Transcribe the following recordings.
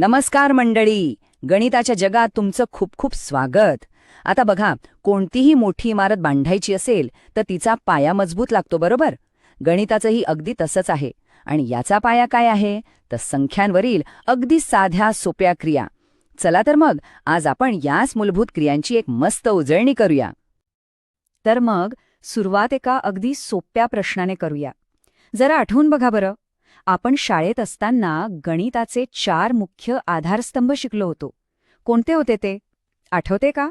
नमस्कार मंडळी. गणिताच्या जगात तुमचं खूप खूप स्वागत. आता बघा कोणतीही मोठी इमारत बांधायची असेल तर तिचा पाया मजबूत लागतो बरोबर? गणिताचंही अगदी तसंच आहे. आणि याचा पाया काय आहे? तर संख्यांवरील अगदी साध्या सोप्या क्रिया. चला तर मग आज आपण याच मूलभूत क्रियांची एक मस्त उजळणी करूया. तर मग सुरुवात एका अगदी सोप्या प्रश्नाने करूया. जरा आठवून बघा बरं. आपण शाळेत असताना गणिताचे चार मुख्य आधारस्तंभ शिकलो होतो. कोणते होते ते? आठवते का?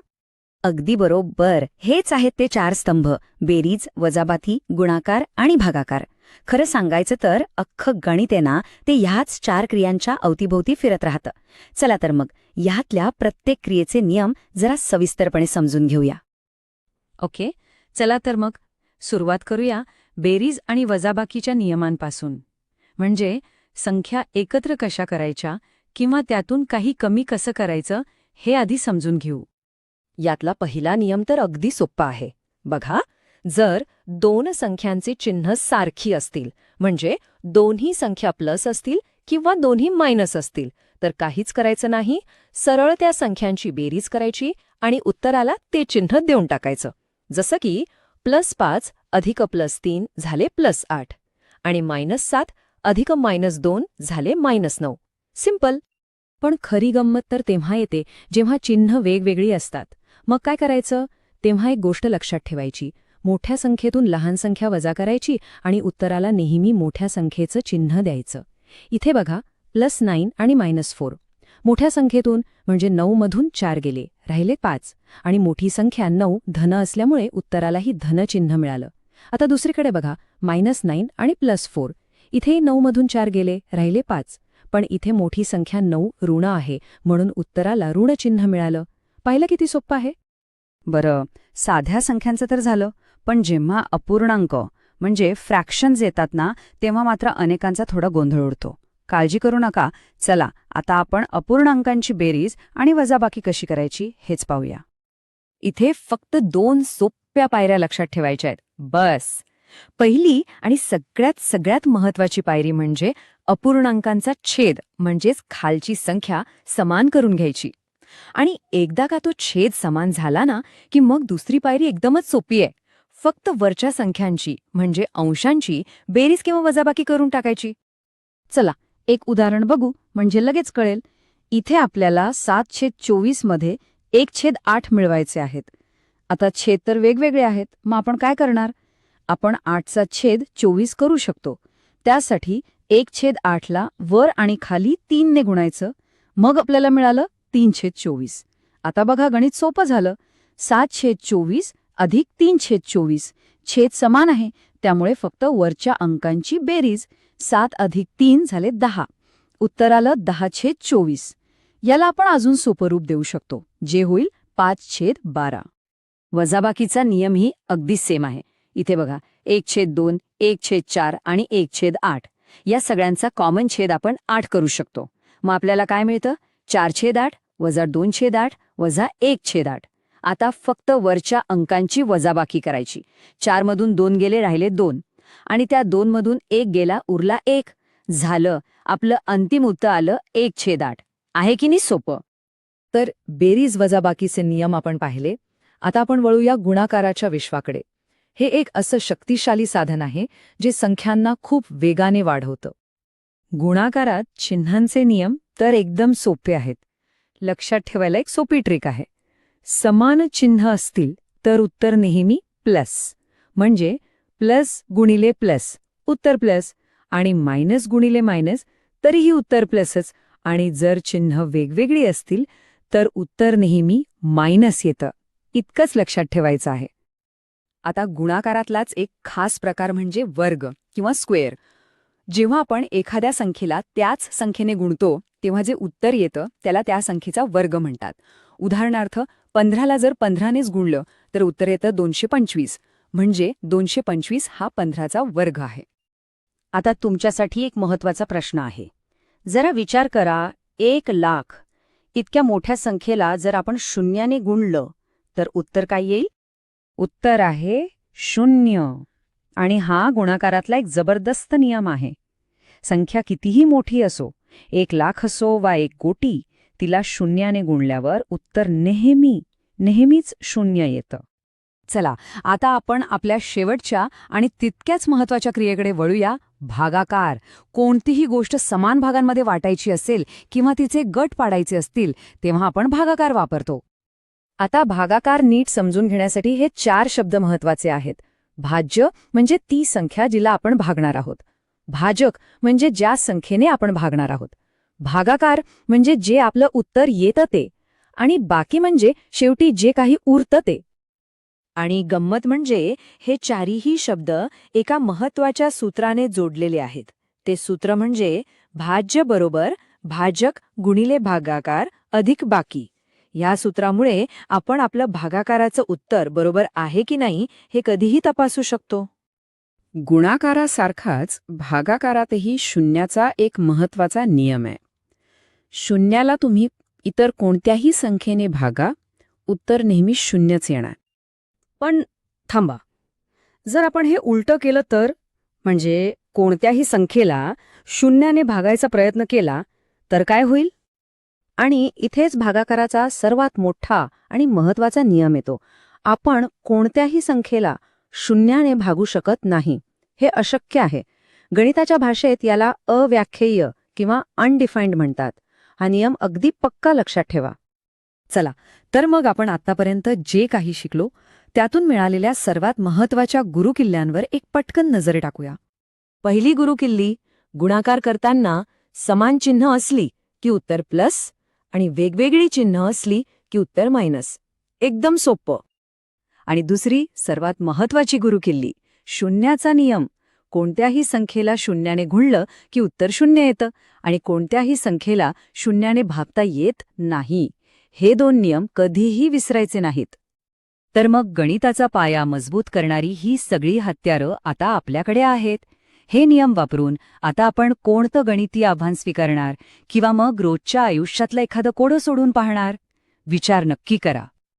अगदी बरोबर. हेच आहेत ते चार स्तंभ. बेरीज वजाबाती गुणाकार आणि भागाकार. खरं सांगायचं तर अख्खं गणित ना ते ह्याच चार क्रियांच्या अवतीभोवती फिरत राहतं. चला तर मग ह्यातल्या प्रत्येक क्रियेचे नियम जरा सविस्तरपणे समजून घेऊया. ओके. चला तर मग सुरुवात करूया बेरीज आणि वजाबाकीच्या नियमांपासून. म्हणजे संख्या एकत्र कशा करायच्या किंवा त्यातून काही कमी कसं करायचं हे आधी समजून घेऊ. यातला पहिला नियम तर अगदी सोप्पा आहे. बघा जर दोन संख्यांची चिन्ह सारखी असतील म्हणजे दोन्ही संख्या प्लस असतील किंवा दोन्ही मायनस असतील तर काहीच करायचं नाही सरळ त्या संख्यांची बेरीज करायची आणि उत्तराला ते चिन्ह देऊन टाकायचं. जसं की प्लस पाच अधिक प्लस तीन झाले प्लस आठ आणि मायनस सात अधिक मायनस दोन झाले मायनस नऊ. सिंपल. पण खरी गंमत तर तेव्हा येते जेव्हा चिन्ह वेगवेगळी असतात. मग काय करायचं? तेव्हा एक गोष्ट लक्षात ठेवायची. मोठ्या संख्येतून लहान संख्या वजा करायची आणि उत्तराला नेहमी मोठ्या संख्येचं चिन्ह द्यायचं. इथे बघा प्लस नाईन आणि मायनस फोर. मोठ्या संख्येतून म्हणजे नऊमधून चार गेले राहिले पाच. आणि मोठी संख्या नऊ धन असल्यामुळे उत्तरालाही धनचिन्ह मिळालं. आता दुसरीकडे बघा मायनस नाईन आणि प्लस फोर. इथेही नऊमधून चार गेले राहिले पाच. पण इथे मोठी संख्या नऊ ऋण आहे म्हणून उत्तराला ऋणचिन्ह मिळालं. पाहिलं किती सोप्पं आहे? बरं साध्या संख्यांचं तर झालं पण जेव्हा अपूर्णांक म्हणजे फ्रॅक्शन्स येतात ना तेव्हा मात्र अनेकांचा थोडा गोंधळ उडतो. काळजी करू नका. चला आता आपण अपूर्णांकांची बेरीज आणि वजाबाकी कशी करायची हेच पाहूया. इथे फक्त दोन सोप्या पायऱ्या लक्षात ठेवायच्या आहेत. बस! पहिली आणि सगळ्यात सगळ्यात महत्वाची पायरी म्हणजे अपूर्णांकांचा छेद म्हणजेच खालची संख्या समान करून घ्यायची. आणि एकदा का तो छेद समान झाला ना की मग दुसरी पायरी एकदमच सोपी आहे. फक्त वरच्या संख्यांची म्हणजे अंशांची बेरीज किंवा वजाबाकी करून टाकायची. चला एक उदाहरण बघू म्हणजे लगेच कळेल. इथे आपल्याला सात छेद चोवीसमध्ये एक छेद आठ मिळवायचे आहेत. आता छेद तर वेगवेगळे आहेत मग आपण काय करणार? आपण आठचा छेद चोवीस करू शकतो. त्यासाठी एक छेद आठला वर आणि खाली तीनने गुणायचं. मग आपल्याला मिळालं तीन छेद चोवीस. आता बघा गणित सोपं झालं. सात छेद चोवीस अधिक तीन छेद चोवीस. छेद समान आहे. त्यामुळे फक्त वरच्या अंकांची बेरीज. सात अधिक तीन झाले दहा. उत्तर आलं दहा छेद चोवीस. याला आपण अजून सोपरूप देऊ शकतो. जे होईल पाच छेद बारा. वजाबाकीचा नियमही अगदी सेम आहे. इथे बघा एक छेद दोन एक छेद चार आणि एक छेद आठ. या सगळ्यांचा कॉमन छेद आपण आठ करू शकतो. मग आपल्याला काय मिळतं? चार छेद आठ वजा दोन छेद आठ वजा एक छेद आठ. आता फक्त वरच्या अंकांची वजाबाकी करायची. चारमधून दोन गेले राहिले दोन. आणि त्या दोनमधून एक गेला उरला एक. झालं आपलं अंतिम उत्तर आलं एक छेद आठ. आहे की नाही सोपं? तर बेरीज वजाबाकीचे नियम आपण पाहिले. आता आपण वळूया गुणाकाराच्या विश्वाकडे. हे एक असं शक्तिशाली साधन आहे जे संख्यांना खूप वेगाने वाढवतं. गुणाकारात चिन्हांचे नियम तर एकदम सोपे आहेत. लक्षात ठेवायला एक सोपी ट्रिक आहे. समान चिन्ह असतील तर उत्तर नेहमी प्लस म्हणजे प्लस गुणिले प्लस उत्तर प्लस आणि मायनस गुणिले मायनस तरीही उत्तर प्लसच आणि जर चिन्ह वेगवेगळी असतील तर उत्तर नेहमी मायनस येतं. इतकंच लक्षात ठेवायचं आहे. आता गुणाकारातलाच एक खास प्रकार म्हणजे वर्ग किंवा स्क्वेअर. जेव्हा आपण एखाद्या संख्येला त्याच संख्येने गुणतो तेव्हा जे उत्तर येतं त्याला त्या संख्येचा वर्ग म्हणतात. उदाहरणार्थ पंधराला जर पंधरानेच गुणलं तर उत्तर येतं दोनशे पंचवीस. म्हणजे दोनशे पंचवीस हा पंधराचा वर्ग आहे. आता तुमच्यासाठी एक महत्त्वाचा प्रश्न आहे. जरा विचार करा एक लाख. इतक्या मोठ्या संख्येला जर आपण शून्याने गुणलं तर उत्तर काय येईल? उत्तर आहे शून्य. आणि हा गुणाकारातला एक जबरदस्त नियम आहे. संख्या कितीही मोठी असो एक लाख असो वा एक कोटी तिला शून्याने गुणल्यावर उत्तर नेहमी नेहमीच शून्य येतं. चला आता आपण आपल्या शेवटच्या आणि तितक्याच महत्त्वाच्या क्रियेकडे वळूया. भागाकार. कोणतीही गोष्ट समान भागांमध्ये वाटायची असेल किंवा तिचे गट पाडायचे असतील तेव्हा आपण भागाकार वापरतो. आता भागाकार नीट समजून घेण्यासाठी हे चार शब्द महत्त्वाचे आहेत. भाज्य म्हणजे ती संख्या जिला आपण भागणार आहोत. भाजक म्हणजे ज्या संख्येने आपण भागणार आहोत. भागाकार म्हणजे जे आपलं उत्तर येतं ते आणि बाकी म्हणजे शेवटी जे काही उरतं ते. आणि गंमत म्हणजे हे चारीही शब्द एका महत्त्वाच्या सूत्राने जोडलेले आहेत. ते सूत्र म्हणजे भाज्य बरोबर भाजक गुणिले भागाकार अधिक बाकी. या सूत्रामुळे आपण आपलं भागाकाराचं उत्तर बरोबर आहे की नाही हे कधीही तपासू शकतो. गुणाकारासारखाच भागाकारातही शून्याचा एक महत्त्वाचा नियम आहे. शून्याला तुम्ही इतर कोणत्याही संख्येने भागा उत्तर नेहमी शून्यच येणार. पण थांबा. जर आपण हे उलटं केलं तर म्हणजे कोणत्याही संख्येला शून्याने भागायचा प्रयत्न केला तर काय होईल? आणि इथेच भागाकाराचा सर्वात मोठा आणि महत्त्वाचा नियम येतो. आपण कोणत्याही संख्येला शून्याने भागू शकत नाही. हे अशक्य आहे. गणिताच्या भाषेत याला अव्याख्येय किंवा अनडिफाईंड म्हणतात. हा नियम अगदी पक्का लक्षात ठेवा. चला तर मग आपण आतापर्यंत जे काही शिकलो त्यातून मिळालेल्या सर्वात महत्त्वाच्या गुरुकिल्ल्यांवर एक पटकन नजर टाकूया. पहिली गुरुकिल्ली गुणाकार करताना समान चिन्ह असली की उत्तर प्लस आणि वेगवेगळी चिन्ह असली की उत्तर मायनस. एकदम सोपं आणि दुसरी सर्वात महत्वाची गुरुकिल्ली शून्याचा नियम. कोणत्याही संख्येला शून्याने घुळलं की उत्तर शून्य येतं आणि कोणत्याही संख्येला शून्याने भागता येत नाही. हे दोन नियम कधीही विसरायचे नाहीत. तर मग गणिताचा पाया मजबूत करणारी ही सगळी हत्यारं आता आपल्याकडे आहेत. हे नियम वापरून आता आपण कोणतं गणितीय आव्हान स्वीकारणार किंवा मग रोजच्या आयुष्यातलं एखादं कोडं सोडून पाहणार? विचार नक्की करा.